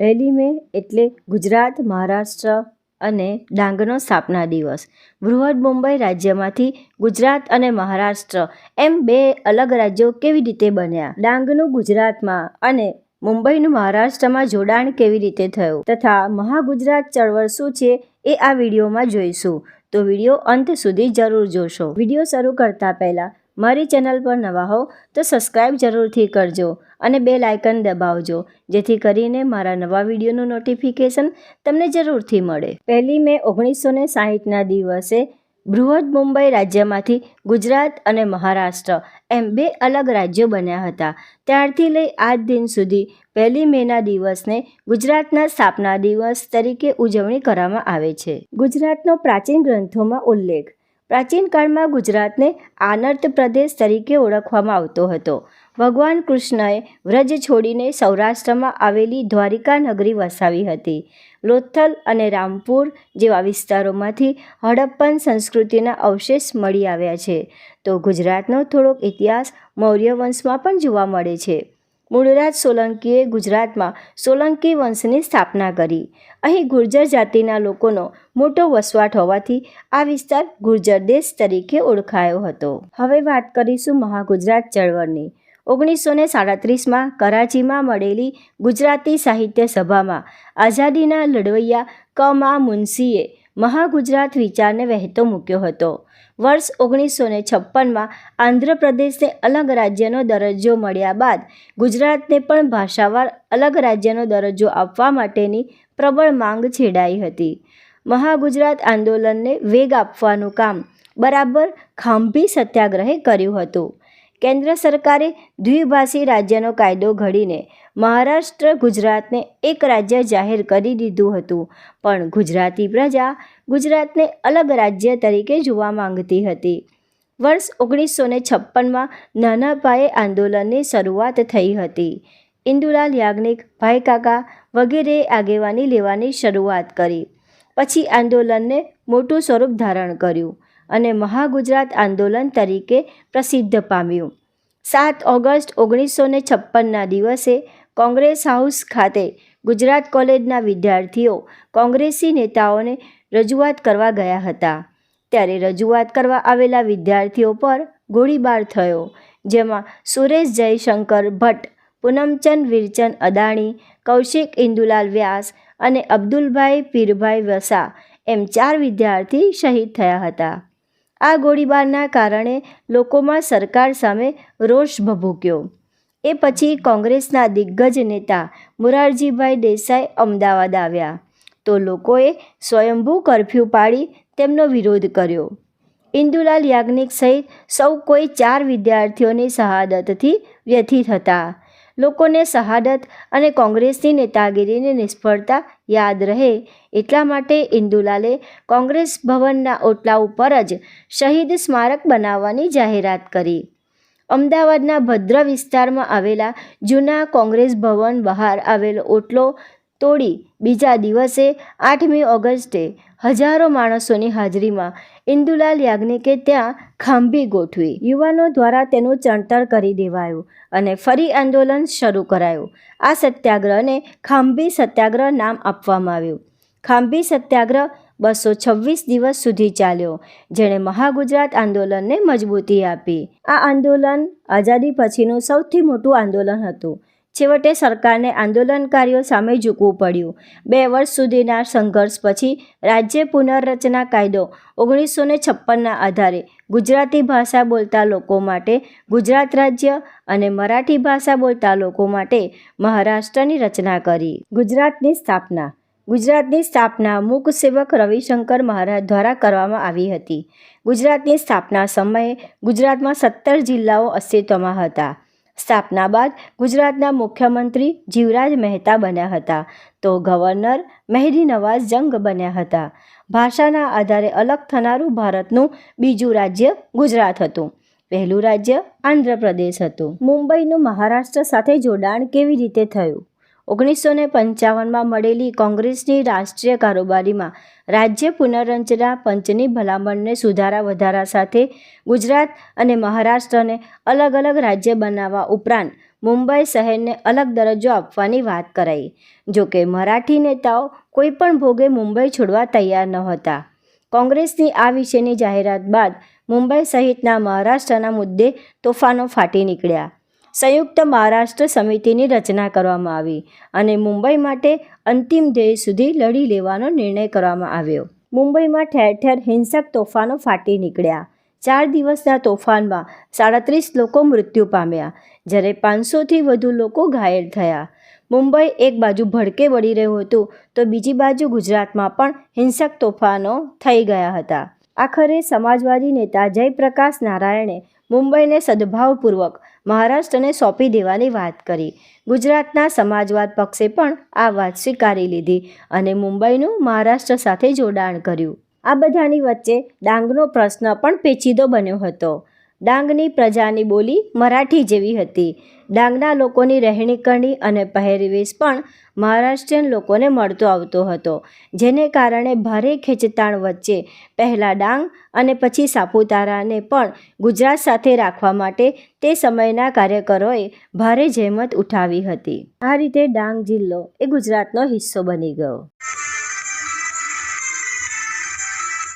પહેલી મે એટલે ગુજરાત, મહારાષ્ટ્ર અને ડાંગનો સ્થાપના દિવસ. બૃહદ મુંબઈ રાજ્યમાંથી ગુજરાત અને મહારાષ્ટ્ર એમ બે અલગ રાજ્યો કેવી રીતે બન્યા? ડાંગનું ગુજરાતમાં અને મુંબઈનું મહારાષ્ટ્રમાં જોડાણ કેવી રીતે થયું? તથા મહાગુજરાત ચળવળ શું છે એ આ વિડીયોમાં જોઈશું. તો વીડિયો અંત સુધી જરૂર જોશો. વીડિયો શરૂ કરતા પહેલાં મારી ચેનલ પર નવા હો તો સબસ્ક્રાઈબ જરૂરથી કરજો અને બે લાયકન દબાવજો, જેથી કરીને મારા નવા વિડીયોનું નોટિફિકેશન તમને જરૂરથી મળે. પહેલી મે ઓગણીસો ને સાહીઠના દિવસે બૃહદ મુંબઈ રાજ્યમાંથી ગુજરાત અને મહારાષ્ટ્ર એમ બે અલગ રાજ્યો બન્યા હતા. ત્યારથી લઈ આજ દિન સુધી પહેલી મેના દિવસને ગુજરાતના સ્થાપના દિવસ તરીકે ઉજવણી કરવામાં આવે છે. ગુજરાતનો પ્રાચીન ગ્રંથોમાં ઉલ્લેખ પ્રાચીન કાળમાં ગુજરાતને આનર્ત પ્રદેશ તરીકે ઓળખવામાં આવતો હતો. ભગવાન કૃષ્ણએ વ્રજ છોડીને સૌરાષ્ટ્રમાં આવેલી દ્વારિકા નગરી વસાવી હતી. લોથલ અને રામપુર જેવા વિસ્તારોમાંથી હડપ્પન સંસ્કૃતિના અવશેષ મળી આવ્યા છે. તો ગુજરાતનો થોડોક ઇતિહાસ મૌર્ય વંશમાં પણ જોવા મળે છે. મૂળરાજ સોલંકીએ ગુજરાતમાં સોલંકી વંશની સ્થાપના કરી. અહીં ગુર્જર જાતિના લોકોનો મોટો વસવાટ હોવાથી આ વિસ્તાર ગુર્જર દેશ તરીકે ઓળખાયો હતો. હવે વાત કરીશું મહાગુજરાત ચળવળની. ઓગણીસો ને સાડત્રીસમાં કરાચીમાં મળેલી ગુજરાતી સાહિત્ય સભામાં આઝાદીના લડવૈયા ક. મા. મુનશીએ મહાગુજરાત વિચારને વહેતો મૂક્યો હતો. વર્ષ ઓગણીસો ને છપ્પનમાં આંધ્રપ્રદેશને અલગ રાજ્યનો દરજ્જો મળ્યા બાદ ગુજરાતને પણ ભાષાવાર અલગ રાજ્યનો દરજ્જો આપવા માટેની પ્રબળ માંગ છેડાઈ હતી. મહાગુજરાત આંદોલનને વેગ આપવાનું કામ બરાબર ખાંભી સત્યાગ્રહે કર્યું હતું. કેન્દ્ર સરકારે દ્વિભાષી રાજ્યનો કાયદો ઘડીને મહારાષ્ટ્ર, ગુજરાતને એક રાજ્ય જાહેર કરી દીધું હતું. પણ ગુજરાતી પ્રજા ગુજરાતને અલગ રાજ્ય તરીકે જોવા માંગતી હતી. વર્ષ ઓગણીસો ને છપ્પનમાં નાના પાયે આંદોલનની શરૂઆત થઈ હતી. ઇન્દુલાલ યાજ્ઞિક, ભાઈ કાકા વગેરે આગેવાની લેવાની શરૂઆત કરી. પછી આંદોલનને મોટું સ્વરૂપ ધારણ કર્યું. અને મહાગુજરાત આંદોલન તરીકે પ્રસિદ્ધ પામ્યું. સાત ઓગસ્ટ ઓગણીસો ને છપ્પનના દિવસે કોંગ્રેસ હાઉસ ખાતે ગુજરાત કોલેજના વિદ્યાર્થીઓ કોંગ્રેસી નેતાઓને રજૂઆત કરવા ગયા હતા. ત્યારે રજૂઆત કરવા આવેલા વિદ્યાર્થીઓ પર ગોળીબાર થયો, જેમાં સુરેશ જયશંકર ભટ્ટ, પૂનમચંદ વીરચંદ અદાણી, કૌશિક ઇન્દુલાલ વ્યાસ અને અબ્દુલભાઈ પીરભાઈ વસા એમ ચાર વિદ્યાર્થી શહીદ થયા હતા. આ ગોળીબારના કારણે લોકોમાં સરકાર સામે રોષ ભભૂક્યો. એ પછી કોંગ્રેસના દિગ્ગજ નેતા મોરારજીભાઈ દેસાઈ અમદાવાદ આવ્યા. તો લોકોએ સ્વયંભૂ કરફ્યુ પાડી તેમનો વિરોધ કર્યો. ઇન્દુલાલ યાજ્ઞિક સહિત સૌ કોઈ ચાર વિદ્યાર્થીઓની શહાદતથી વ્યથિત હતા. લોકોને શહાદત અને કોંગ્રેસની નેતાગીરીની નિષ્ફળતા યાદ રહે. એટલા માટે ઇન્દુલાલે કોંગ્રેસ ભવનના ઓટલા ઉપર જ શહીદ સ્મારક બનાવવાની જાહેરાત કરી. અમદાવાદના ભદ્ર વિસ્તારમાં આવેલા જૂના કોંગ્રેસ ભવન બહાર આવેલો ઓટલો તોડી બીજા દિવસે આઠમી ઓગસ્ટે હજારો માણસોની હાજરીમાં ઇન્દુલાલ યાજ્ઞિકે ત્યાં ખાંભી ગોઠવી. યુવાનો દ્વારા તેનું ચણતર કરી દેવાયું અને ફરી આંદોલન શરૂ કરાયું. આ સત્યાગ્રહને ખાંભી સત્યાગ્રહ નામ આપવામાં આવ્યું. ખાંભી સત્યાગ્રહ બસો છવ્વીસ દિવસ સુધી ચાલ્યો, જેણે મહાગુજરાત આંદોલનને મજબૂતી આપી. આ આંદોલન આઝાદી પછીનું સૌથી મોટું આંદોલન હતું. છેવટે સરકારને આંદોલનકારીઓ સામે ઝૂકવું પડ્યું. બે વર્ષ સુધીના સંઘર્ષ પછી રાજ્ય પુનર્રચના કાયદો ઓગણીસો ને છપ્પનના આધારે ગુજરાતી ભાષા બોલતા લોકો માટે, ગુજરાત રાજ્ય અને મરાઠી ભાષા બોલતા લોકો માટે મહારાષ્ટ્રની રચના કરી. ગુજરાતની સ્થાપના. ગુજરાતની સ્થાપના મૂક સેવક રવિશંકર મહારાજ દ્વારા કરવામાં આવી હતી. ગુજરાતની સ્થાપના સમયે ગુજરાતમાં સત્તર જિલ્લાઓ અસ્તિત્વમાં હતા. સ્થાપના બાદ ગુજરાતના મુખ્યમંત્રી જીવરાજ મહેતા બન્યા હતા. તો ગવર્નર મહેદી નવાઝ જંગ બન્યા હતા. ભાષાના આધારે અલગ થનારું ભારતનું બીજું રાજ્ય ગુજરાત હતું. પહેલું રાજ્ય આંધ્રપ્રદેશ હતું. મુંબઈનું મહારાષ્ટ્ર સાથે જોડાણ કેવી રીતે થયું? ઓગણીસો ને પંચાવનમાં મળેલી કોંગ્રેસની રાષ્ટ્રીય કારોબારીમાં રાજ્ય પુનર્રચના પંચની ભલામણને સુધારા વધારા સાથે ગુજરાત અને મહારાષ્ટ્રને અલગ અલગ રાજ્ય બનાવવા ઉપરાંત મુંબઈ શહેરને અલગ દરજ્જો આપવાની વાત કરાઈ. જોકે મરાઠી નેતાઓ કોઈ પણ ભોગે મુંબઈ છોડવા તૈયાર નહોતા કોંગ્રેસની આ વિશેની જાહેરાત બાદ મુંબઈ સહિતના મહારાષ્ટ્રના મુદ્દે તોફાનો ફાટી નીકળ્યા. સંયુક્ત મહારાષ્ટ્ર સમિતિની રચના કરવામાં આવી અને મુંબઈ માટે અંતિમ ધ્યેય સુધી લડી લેવાનો નિર્ણય કરવામાં આવ્યો. મુંબઈમાં ઠેર ઠેર હિંસક તોફાનો ફાટી નીકળ્યા. ચાર દિવસના તોફાનમાં સાડત્રીસ લોકો મૃત્યુ પામ્યા, જ્યારે પાંચસોથી વધુ લોકો ઘાયલ થયા. મુંબઈ એક બાજુ ભડકે વળી રહ્યું હતું, તો બીજી બાજુ ગુજરાતમાં પણ હિંસક તોફાનો થઈ ગયા હતા. આખરે સમાજવાદી નેતા જયપ્રકાશ નારાયણે મુંબઈને સદભાવપૂર્વક મહારાષ્ટ્રને સોંપી દેવાની વાત કરી. ગુજરાતના સમાજવાદ પક્ષે પણ આ વાત સ્વીકારી લીધી અને મુંબઈનું મહારાષ્ટ્ર સાથે જોડાણ કર્યું. આ બધાની વચ્ચે ડાંગનો પ્રશ્ન પણ પેચીદો બન્યો હતો. ડાંગની પ્રજાની બોલી મરાઠી જેવી હતી. ડાંગના લોકોની રહેણીકરણી અને પહેરવેશ પણ મહારાષ્ટ્રીયન લોકોને મળતો આવતો હતો, જેને કારણે ભારે ખેંચતાણ વચ્ચે પહેલાં ડાંગ અને પછી સાપુતારાને પણ ગુજરાત સાથે રાખવા માટે તે સમયના કાર્યકરોએ ભારે જહેમત ઉઠાવી હતી. આ રીતે ડાંગ જિલ્લો એ ગુજરાતનો હિસ્સો બની ગયો.